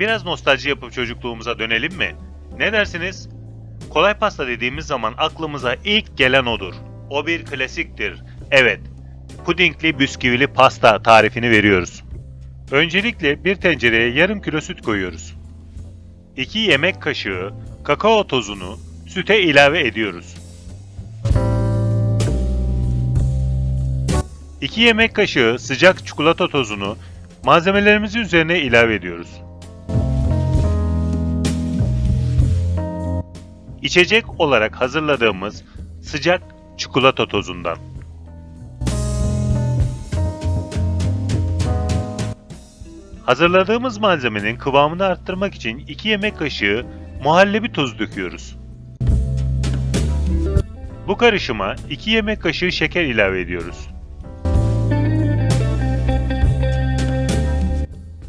Biraz nostalji yapıp çocukluğumuza dönelim mi? Ne dersiniz? Kolay pasta dediğimiz zaman aklımıza ilk gelen odur. O bir klasiktir. Evet, pudingli bisküvili pasta tarifini veriyoruz. Öncelikle bir tencereye yarım kilo süt koyuyoruz. 2 yemek kaşığı kakao tozunu süte ilave ediyoruz. 2 yemek kaşığı sıcak çikolata tozunu malzemelerimizin üzerine ilave ediyoruz. İçecek olarak hazırladığımız sıcak çikolata tozundan. Hazırladığımız malzemenin kıvamını arttırmak için 2 yemek kaşığı muhallebi tozu döküyoruz. Bu karışıma 2 yemek kaşığı şeker ilave ediyoruz.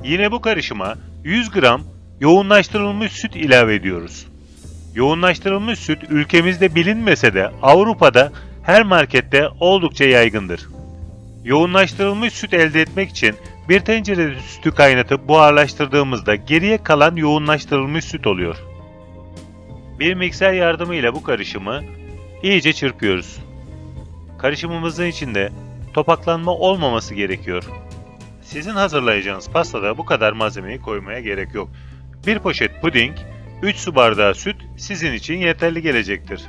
Yine bu karışıma 100 gram yoğunlaştırılmış süt ilave ediyoruz. Yoğunlaştırılmış süt ülkemizde bilinmese de Avrupa'da her markette oldukça yaygındır. Yoğunlaştırılmış süt elde etmek için bir tencerede sütü kaynatıp buharlaştırdığımızda geriye kalan yoğunlaştırılmış süt oluyor. Bir mikser yardımıyla bu karışımı iyice çırpıyoruz. Karışımımızın içinde topaklanma olmaması gerekiyor. Sizin hazırlayacağınız pastada bu kadar malzemeyi koymaya gerek yok. Bir poşet puding, 3 su bardağı süt sizin için yeterli gelecektir.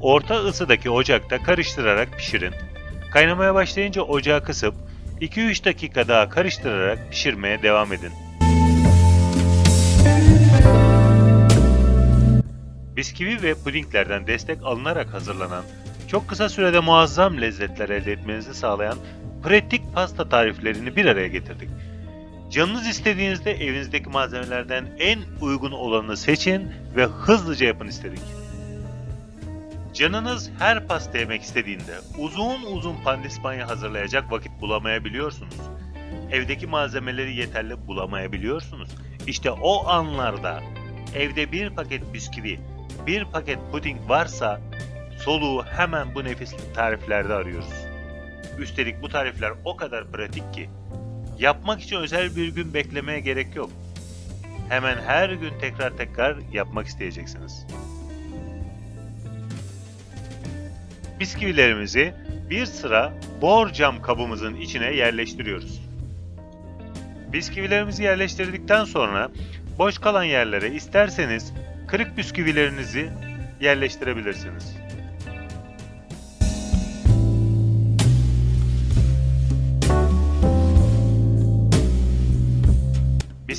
Orta ısıdaki ocakta karıştırarak pişirin. Kaynamaya başlayınca ocağı kısıp 2-3 dakika daha karıştırarak pişirmeye devam edin. Bisküvi ve pudinglerden destek alınarak hazırlanan, çok kısa sürede muazzam lezzetler elde etmenizi sağlayan pratik pasta tariflerini bir araya getirdik. Canınız istediğinizde evinizdeki malzemelerden en uygun olanı seçin ve hızlıca yapın istedik. Canınız her pasta yemek istediğinde uzun uzun pandispanya hazırlayacak vakit bulamayabiliyorsunuz. Evdeki malzemeleri yeterli bulamayabiliyorsunuz. İşte o anlarda evde bir paket bisküvi, bir paket puding varsa soluğu hemen bu nefis tariflerde arıyoruz. Üstelik bu tarifler o kadar pratik ki yapmak için özel bir gün beklemeye gerek yok. Hemen her gün tekrar tekrar yapmak isteyeceksiniz. Bisküvilerimizi bir sıra bor cam kabımızın içine yerleştiriyoruz. Bisküvilerimizi yerleştirdikten sonra boş kalan yerlere isterseniz kırık bisküvilerinizi yerleştirebilirsiniz.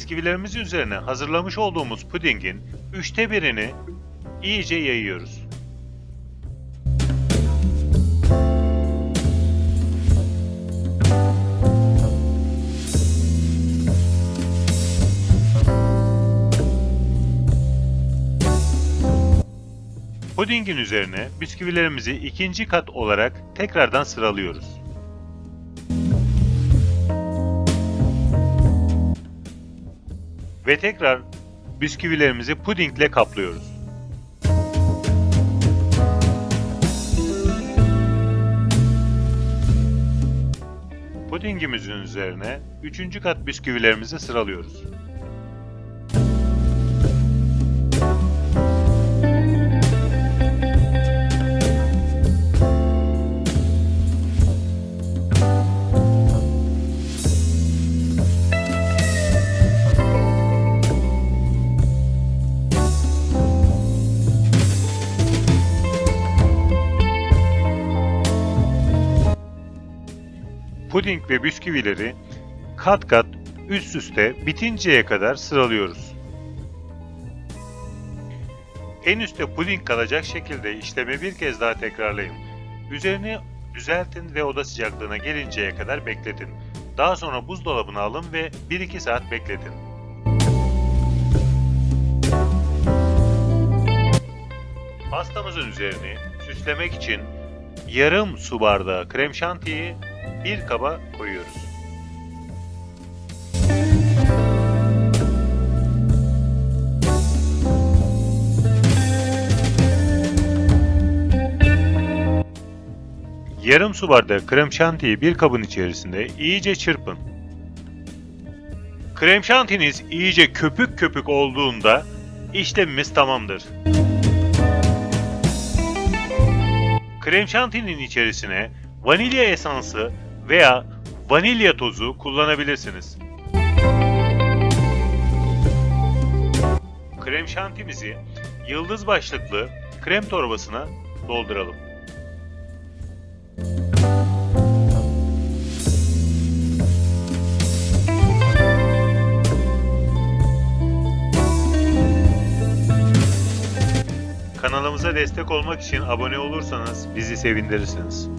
Bisküvilerimizin üzerine hazırlamış olduğumuz pudingin üçte birini iyice yayıyoruz. Pudingin üzerine bisküvilerimizi ikinci kat olarak tekrardan sıralıyoruz. Ve tekrar bisküvilerimizi pudingle kaplıyoruz. Pudingimizin üzerine üçüncü kat bisküvilerimizi sıralıyoruz. Puding ve bisküvileri kat kat üst üste bitinceye kadar sıralıyoruz. En üstte puding kalacak şekilde işlemi bir kez daha tekrarlayın. Üzerini düzeltin ve oda sıcaklığına gelinceye kadar bekletin. Daha sonra buzdolabına alın ve 1-2 saat bekletin. Pastamızın üzerini süslemek için yarım su bardağı krem şantiyi bir kaba koyuyoruz. Yarım su bardağı krem şantiyi bir kabın içerisinde iyice çırpın. Krem şantiniz iyice köpük köpük olduğunda işlemimiz tamamdır. Krem şantinin içerisine vanilya esansı veya vanilya tozu kullanabilirsiniz. Krem şantimizi yıldız başlıklı krem torbasına dolduralım. Kanalımıza destek olmak için abone olursanız bizi sevindirirsiniz.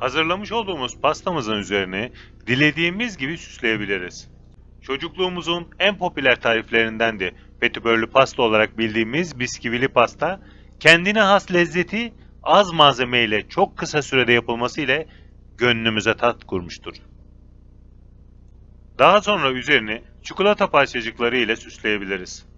Hazırlamış olduğumuz pastamızın üzerine dilediğimiz gibi süsleyebiliriz. Çocukluğumuzun en popüler tariflerindendi petibörlü pasta olarak bildiğimiz bisküvili pasta, kendine has lezzeti az malzeme ile çok kısa sürede yapılması ile gönlümüze tat kurmuştur. Daha sonra üzerini çikolata parçacıkları ile süsleyebiliriz.